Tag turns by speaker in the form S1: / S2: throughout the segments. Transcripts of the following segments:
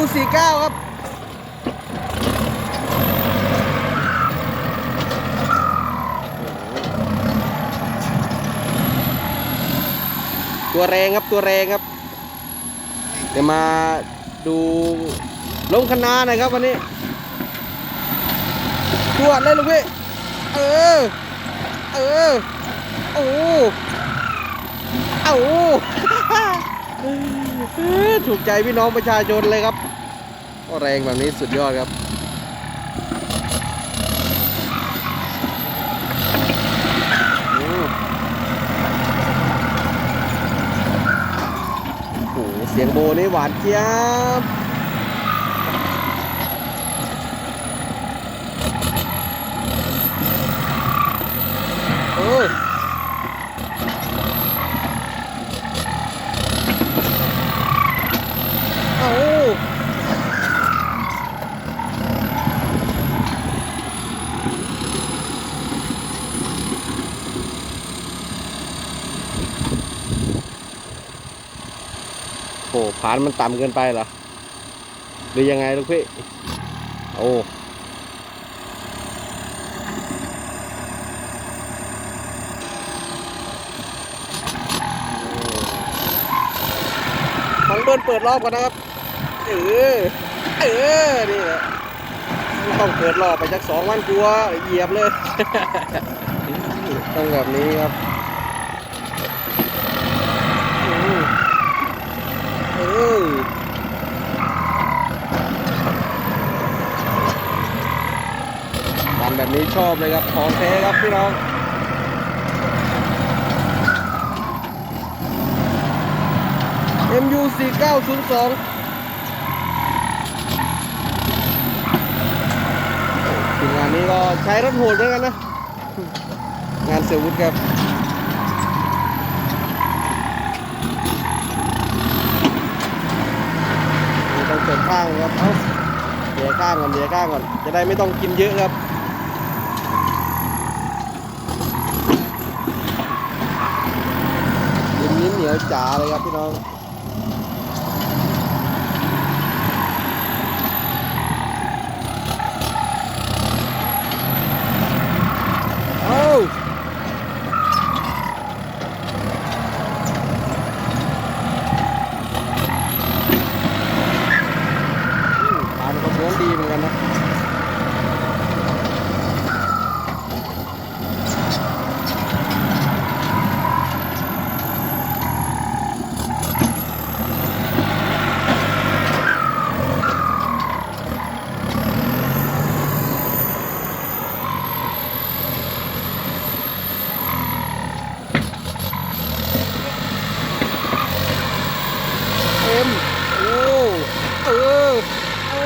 S1: U49 ครับตัวแรงครับตัวแรงครับเดี๋ยวมาดูลงคณาหน่อยครับวันนี้ตรวเลยลูกพี่เออเออโอ้เอา ถูกใจพี่น้องประชาชนเลยครับแรงแบบนี้สุดยอดครับโอ้โหเสียงโบนี่หวานเจี๊ยบเออเอา โอ้ผานมันต่ำเกินไปเหรอ หรือยังไงลูกพี่ โอ้ของเบิร์นเปิดรอบก่อนนะครับ เออ เออ นี่แหละต้องเปิดรอบไปจากสองวันกลัวเหยียบเลย ต้องแบบนี้ครับอืมเออดันแบบนี้ชอบเลยครับของแท้ครับพี่น้อง MU 4 9 0 2ทีมงานนี้ก็ใช้รถโหดเหมือนกันนะ งานเสือวุฒครับนี่ต้องเส่วนข้างครับเอาเดี๋ยวข้างก่อนเดี๋ยวข้างก่อน จะได้ไม่ต้องกินเยอะครับยินนี้เหนียวจ๋าเลยครับพี่น้อง เอ้าอืมทานก็ม้วนดีเหมือนกันนะ เอ็มโอ้เออโอ้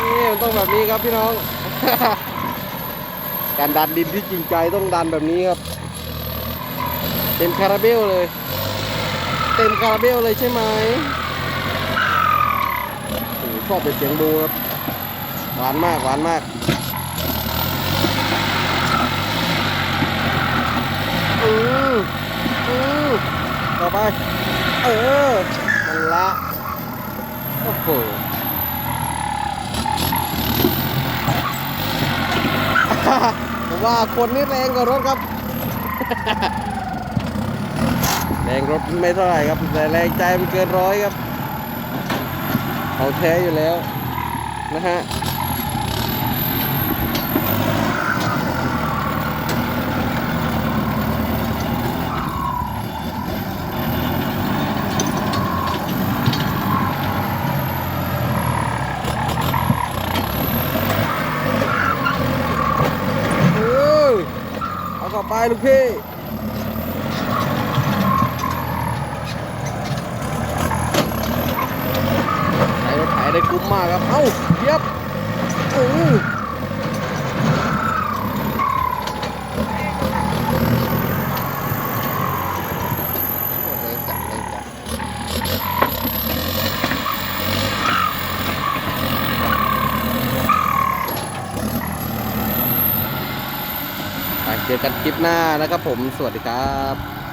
S1: นี่ มันต้องแบบนี้ครับพี่น้อง การดันดินที่จริงใจต้องดันแบบนี้ครับ เต็มคาราเบลเลย เต็มคาราเบลเลยใช่ไหมโอ้ชอบเป็นเสียงดูครับ หวานมากหวานมากอืมอืมต่อไป เออมันละ โอ้โห ผมว่าคนนี่แรงกว่ารถครับ แรงรถไม่เท่าไหร่ครับ แต่แรงใจมันเกินร้อยครับ เขาแท้อยู่แล้วนะฮะ เออเอากลับ ไปลูกพี่ใช้รถไถได้คุ้มมากครับ เอ้าเยียบโอ้แรงจัดแรงจัดไปเจอกันคลิปหน้านะครับผมสวัสดีครับ